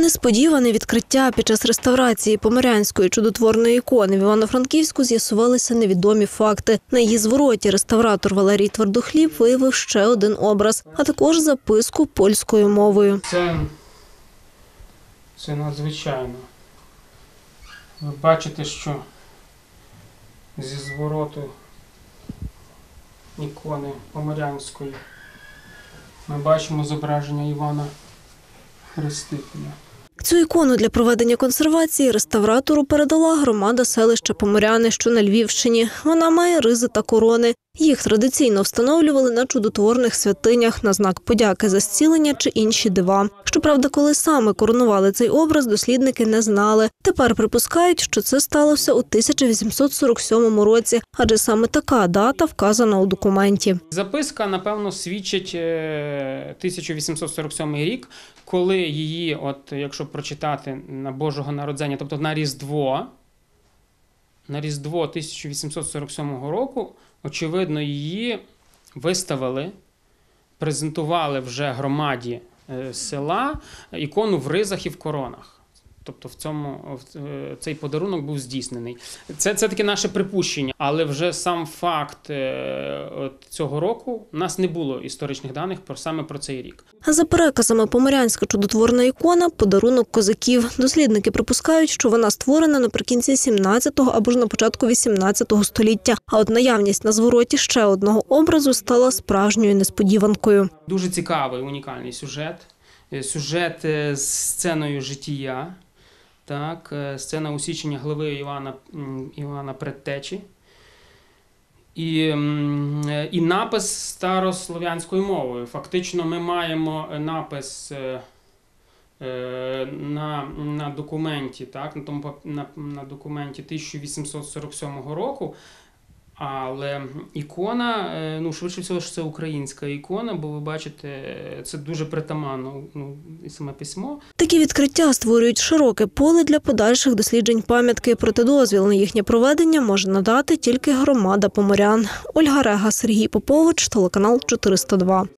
Несподіване відкриття під час реставрації помирянської чудотворної ікони в Івано-Франківську з'ясувалися невідомі факти. На її звороті реставратор Валерій Твердохліб виявив ще один образ, а також записку польською мовою. Це, це надзвичайно. Ви бачите, що зі звороту ікони Поморянської ми бачимо зображення Івана Хрестителя. Цю ікону для проведення консервації реставратору передала громада селища Поморяни, що на Львівщині. Вона має ризи та корони. Їх традиційно встановлювали на чудотворних святинях на знак подяки за зцілення чи інші дива. Щоправда, коли саме коронували цей образ, дослідники не знали. Тепер припускають, що це сталося у 1847 році, адже саме така дата вказана у документі. Записка, напевно, свідчить е, 1847 рік, коли її, от якщо прочитати на Божого народження, тобто на Різдво, на Різдво 1847 року, очевидно, її виставили, презентували вже громаді е, села ікону в ризах і в коронах. Тобто в цьому в- е, цей подарунок був здійснений. Це, це таке наше припущення, але вже сам факт е, от цього року у нас не було історичних даних про саме про цей рік. За переказами поморянська чудотворна ікона подарунок козаків. Дослідники припускають, що вона створена наприкінці 17-го або ж на початку 18-го століття. А от наявність на звороті ще одного образу стала справжньою несподіванкою. Дуже цікавий, унікальний сюжет. Е, Сюжет з сценою життя. Так, е, сцена усічення глави Івана, Івана Предтечі. І, е, і напис старослов'янською мовою. Фактично, ми маємо напис е, е, на, на документі, так, на, тому, на, на документі 1847 року. Але ікона, е, ну швидше всього, що це українська ікона, бо ви бачите, це дуже притаманно ну, і саме письмо. Такі відкриття створюють широке поле для подальших досліджень пам'ятки. Проте дозвіл на їхнє проведення може надати тільки громада поморян. Ольга Рега, Сергій Попович, телеканал 402.